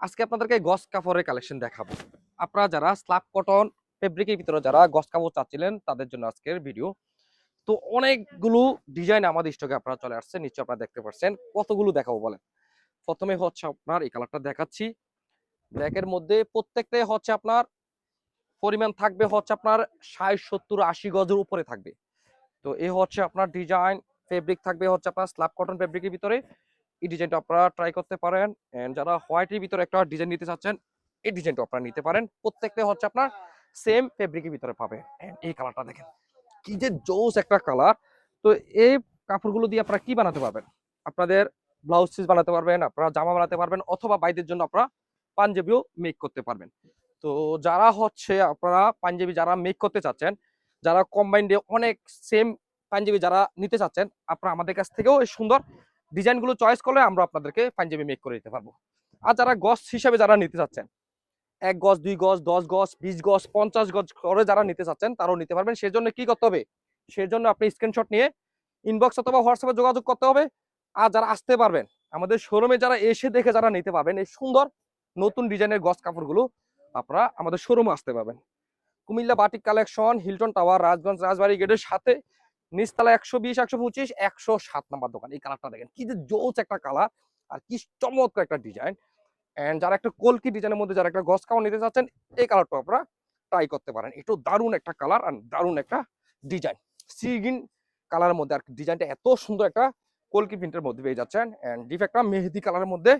আজকে আপনাদেরকে গস কাপড়ের কালেকশন দেখাবো। আপনারা যারা স্লাব কটন ফেব্রিকের ভিতরে যারা গস কাপড় চাচ্ছিলেন, তাদের জন্য আজকের ভিডিও তো অনেকগুলো ডিজাইন আমাদের স্টকে আপনারা চলে আসছে নিশ্চয় আপনারা দেখতে পাচ্ছেন কতগুলো দেখাবো বলেন? প্রথমে হচ্ছে আপনার এই কালারটা দেখাচ্ছি। ব্ল্যাকের মধ্যে প্রত্যেকটাই হচ্ছে আপনার পরিমাণ থাকবে হচ্ছে আপনার ষাট, সত্তর, আশি গজের উপরে থাকবে। তো এই হচ্ছে আপনার ডিজাইন ফেব্রিক থাকবে হচ্ছে আপনার স্ল্যাব কটন ফেব্রিকের ভিতরে। এই ডিজাইনটা আপনারা ট্রাই করতে পারেন। এন্ড যারা হোয়াইটের ভিতরে একটা ডিজাইন নিতে চাচ্ছেন, এই ডিজাইনটা আপনারা নিতে পারেন। প্রত্যেকটা হচ্ছে আপনার সেম ফেব্রিকের ভিতরে পাবে। এই কালারটা দেখেন, কি যে জোস একটা কালার তো এই কাপড়গুলো দিয়ে আপনারা কি বানাতে পারবেন? আপনাদের ব্লাউজ পিস বানাতে পারবেন, আপনারা জামা বানাতে পারবেন, অথবা বাইদের জন্য আপনারা পাঞ্জাবিও মেক করতে পারবেন। তো যারা হচ্ছে আপনারা পাঞ্জাবি যারা মেক করতে চাচ্ছেন, যারা কম্বাইন্ডে অনেক সেম পাঞ্জাবি যারা নিতে চাচ্ছেন, আপনারা আমাদের কাছ থেকেও সুন্দর ডিজাইনগুলো চয়েস করলে আমরা আপনাদেরকে পাঞ্জাবি মেক করে দিতে পারব। আর যারা গজ হিসাবে যারা নিতে চাচ্ছেন, এক গজ দুই গজ দশ গজ বিশ গজ পঞ্চাশ গজ করে যারা নিতে চাচ্ছেন, তারাও নিতে পারবেন। সেজন্য কি করতে হবে? সেজন্য আপনি স্ক্রিনশট নিয়ে ইনবক্স অথবা হোয়াটসঅ্যাপে যোগাযোগ করতে হবে। আর যারা আসতে পারবেন, আমাদের শোরুমে যারা এসে দেখে যারা নিতে পারবেন, এই সুন্দর নতুন ডিজাইনের গজ কাপড়গুলো আপনারা আমাদের শোরুমে আসতে পারবেন। Comilla batik collection Hilton tower Rajganj, Rajbari গেটের সাথে নিচতলা একশো বিশ, একশো পঁচিশ, একশো সাত নাম্বার দোকান। এই কালারটা দেখেন, কি যে জোচ একটা কালার আর কি চমৎকার একটা ডিজাইন এন্ড যারা একটা কলকি ডিজাইনের মধ্যে যারা একটা গস কাপড় নিতে চাচ্ছেন, এই কালারটা আপনারা ট্রাই করতে পারেন। একটু দারুণ একটা কালার আর দারুণ একটা ডিজাইন সিগিন কালারের মধ্যে আর ডিজাইনটা এত সুন্দর একটা কলকি প্রিন্টের মধ্যে পেয়ে যাচ্ছেন। এন্ড ডিপ একটা মেহেদি কালারের মধ্যে,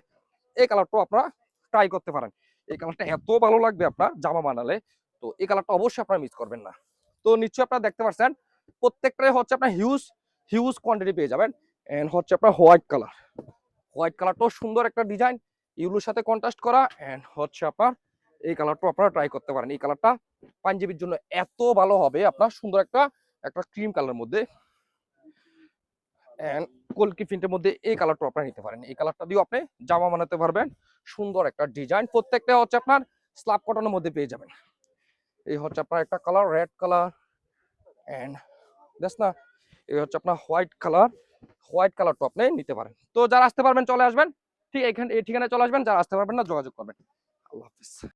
এই কালারটাও আপনারা ট্রাই করতে পারেন। এই কালারটা এত ভালো লাগবে আপনার জামা বানালে, তো এই কালারটা অবশ্যই আপনারা মিস করবেন না। তো নিশ্চয়ই আপনারা দেখতে পাচ্ছেন প্রত্যেকটাই হচ্ছে আপনার হিউজ হিউজ কোয়ান্টিটি পেয়ে যাবেন। এন্ড হচ্ছে আপনার হোয়াইট কালার হোয়াইট কালারটাও সুন্দর একটা ডিজাইন ইউলোর সাথে কন্ট্রাস্ট করা। এন্ড হচ্ছে আপনার এই কালারটা আপনারা ট্রাই করতে পারেন। এই কালারটা পাঞ্জাবির জন্য এত ভালো হবে আপনার সুন্দর একটা একটা ক্রিম কালার মধ্যে। এন্ড কলকি প্রিন্টের মধ্যে এই কালারটা আপনারা নিতে পারেন। এই কালারটা দিয়েও আপনি জামা বানাতে পারবেন। সুন্দর একটা ডিজাইন প্রত্যেকটা হচ্ছে আপনার স্ল্যাব কটনের মধ্যে পেয়ে যাবেন। এই হচ্ছে আপনার একটা কালার রেড কালার এন্ড দেখ না এই হচ্ছে আপনার white colour white colour top নেই, নিতে পারেন। তো যারা আসতে পারবেন, চলে আসবেন। ঠিক এখানে এই ঠিকানায় চলে আসবেন, যারা আসতে পারবেন না, যোগাযোগ করবেন। আল্লাহ হাফিজ।